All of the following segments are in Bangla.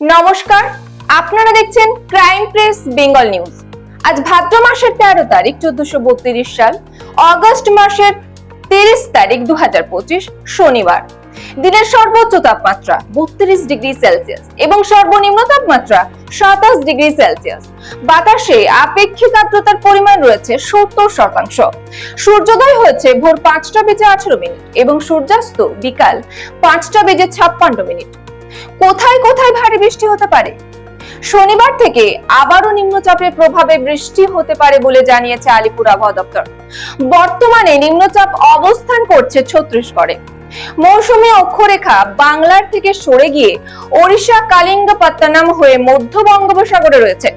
নমস্কার, আপনারা দেখছেন ক্রাইম প্রেস বেঙ্গল নিউজ আজ ভাদ্র মাসের তেরো তারিখ, চোদ্দশো বত্রিশ সাল, অগস্ট মাসের তিরিশ তারিখ দু শনিবার। দিনের সর্বোচ্চ তাপমাত্রা বত্রিশ ডিগ্রি সেলসিয়াস এবং সর্বনিম্ন তাপমাত্রা সাতাশ ডিগ্রি সেলসিয়াস। বাতাসে আপেক্ষিক আর্দ্রতার পরিমাণ রয়েছে সত্তর শতাংশ। সূর্যোদয় হয়েছে ভোর পাঁচটা বেজে আঠারো মিনিট এবং সূর্যাস্ত বিকাল পাঁচটা বেজে ছাপ্পান্ন মিনিট। কোথায় কোথায় ভারী বৃষ্টি হতে পারে? শনিবার থেকে আবারও নিম্নচাপের প্রভাবে বৃষ্টি হতে পারে বলে জানিয়েছে আলিপুর আবহাওয়া দপ্তর। বর্তমানে নিম্নচাপ অবস্থান করছে ছত্তিশগড়ে। মৌসুমী অক্ষরেখা বাংলার থেকে সরে গিয়ে ওড়িশা, কালিঙ্গপত্তনম হয়ে মধ্য বঙ্গোপসাগরে রয়েছে।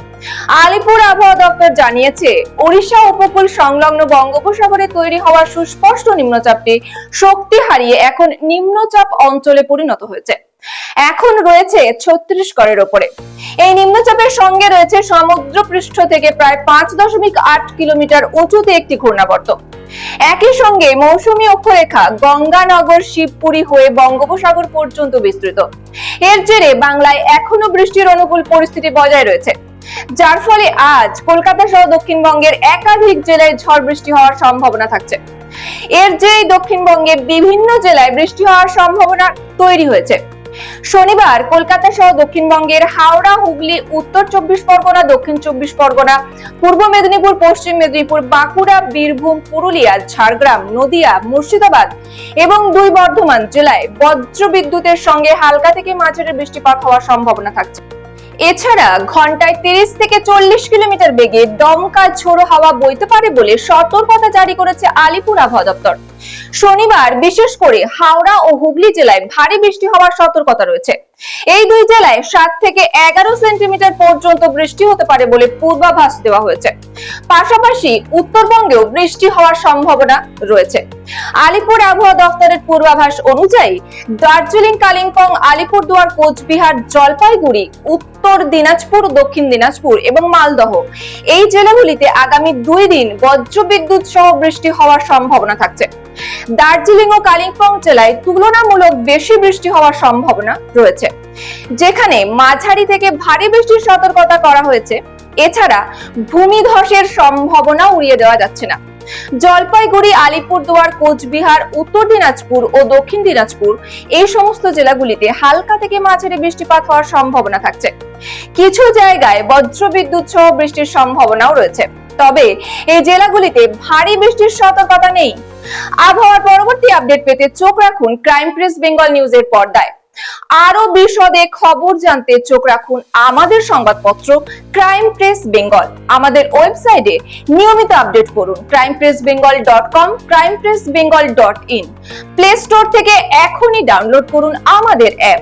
আলিপুর আবহাওয়া দপ্তর জানিয়েছে, ওড়িশা উপকূল সংলগ্ন বঙ্গোপসাগরে তৈরি হওয়া সুস্পষ্ট নিম্নচাপটি শক্তি হারিয়ে এখন নিম্নচাপ অঞ্চলে পরিণত হয়েছে। এখন রয়েছে ছত্তিশগড়ের ওপরে। এই নিম্নচাপের সঙ্গে রয়েছে সমুদ্র পৃষ্ঠ থেকে প্রায় পাঁচ দশমিক আট কিলোমিটার উঁচুতে একটি ঘূর্ণাবর্ত। একই সঙ্গে মৌসুমী অক্ষরেখা গঙ্গানগর, শিবপুরী হয়ে বঙ্গোপসাগর পর্যন্ত বিস্তৃত। এর জেরে বাংলায় এখনও বৃষ্টির অনুকূল পরিস্থিতি বজায় রয়েছে। যার ফলে আজ কলকাতা সহ দক্ষিণবঙ্গের একাধিক জেলায় ঝড় বৃষ্টি হওয়ার সম্ভাবনা থাকছে। এর জেরেই দক্ষিণবঙ্গে বিভিন্ন জেলায় বৃষ্টি হওয়ার সম্ভাবনা তৈরি হয়েছে। শনিবার কলকাতা সহ দক্ষিণবঙ্গের হাওড়া, হুগলি, উত্তর চব্বিশ পরগনা, দক্ষিণ চব্বিশ পরগনা, পূর্ব মেদিনীপুর, পশ্চিম মেদিনীপুর, বাঁকুড়া, বীরভূম, পুরুলিয়া, ঝাড়গ্রাম, নদিয়া, মুর্শিদাবাদ এবং দুই বর্ধমান জেলায় বজ্র বিদ্যুতের সঙ্গে হালকা থেকে মাঝারি বৃষ্টিপাত হওয়ার সম্ভাবনা থাকছে। এছাড়া ঘন্টায় তিরিশ থেকে চল্লিশ কিলোমিটার বেগে দমকা ঝোড়ো হাওয়া বইতে পারে বলে সতর্কতা জারি করেছে আলিপুর আবহাওয়া দপ্তর। শনিবার বিশেষ করে হাওড়া ও হুগলি জেলায় ভারী বৃষ্টি হওয়ার সতর্কতা রয়েছে। এই দুই জেলায় সাত থেকে এগারো সেন্টিমিটার পর্যন্ত বৃষ্টি হতে পারে বলে পূর্বাভাস দেওয়া হয়েছে। পাশাপাশি উত্তরবঙ্গেও বৃষ্টি হওয়ার সম্ভাবনা রয়েছে। আলিপুর আবহাওয়া দপ্তরের পূর্বাভাস অনুযায়ী দার্জিলিং, কালিম্পং, আলিপুরদুয়ার, কোচবিহার, জলপাইগুড়ি, উত্তর দিনাজপুর, দক্ষিণ দিনাজপুর এবং মালদহ এই জেলাগুলিতে আগামী দুই দিন বজ্রবিদ্যুৎ সহ বৃষ্টি হওয়ার সম্ভাবনা থাকছে। দার্জিলিং ও কালিম্পং জেলায় তুলনামূলক বেশি বৃষ্টি হওয়ার সম্ভাবনা রয়েছে। যেখানে মাঝারি থেকে ভারী বৃষ্টির সতর্কতা করা হয়েছে। এছাড়া ভূমিধসের সম্ভাবনা উড়িয়ে দেওয়া যাচ্ছে না। জলপাইগুড়ি, আলিপুরদুয়ার, কোচবিহার, উত্তর দিনাজপুর ও দক্ষিণ দিনাজপুর এই সমস্ত জেলাগুলিতে হালকা থেকে মাঝারি বৃষ্টিপাত হওয়ার সম্ভাবনা থাকছে। কিছু জায়গায় বজ্রবিদ্যুৎ সহ বৃষ্টির সম্ভাবনাও রয়েছে। তবে এই জেলাগুলিতে ভারী বৃষ্টির সতর্কতা নেই। আবহাওয়ার পরবর্তী আপডেট পেতে চোখ রাখুন ক্রাইম প্রেস বেঙ্গল নিউজের পর্দায়। আরও বিশদে খবর জানতে চোখ রাখুন আমাদের সংবাদপত্র ক্রাইম প্রেস বেঙ্গল। আমাদের ওয়েবসাইটে নিয়মিত আপডেট করুন crime press Bengal dot com crime press Bengal dot in. Play store থেকে এখনই ডাউনলোড করুন আমাদের অ্যাপ।